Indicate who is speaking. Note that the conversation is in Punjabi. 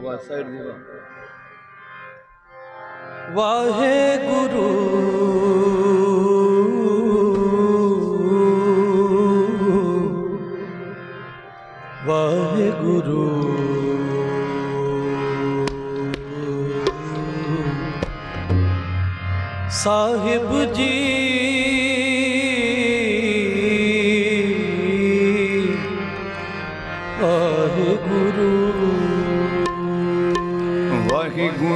Speaker 1: ਬਤਾਓ ਸਾਈਡ ਦੀ ਵਾ
Speaker 2: ਵਾਹਿਗੁਰੂ। ਵਾਹਿਗੁਰੂ। ਸਾਹਿਬ ਜੀ।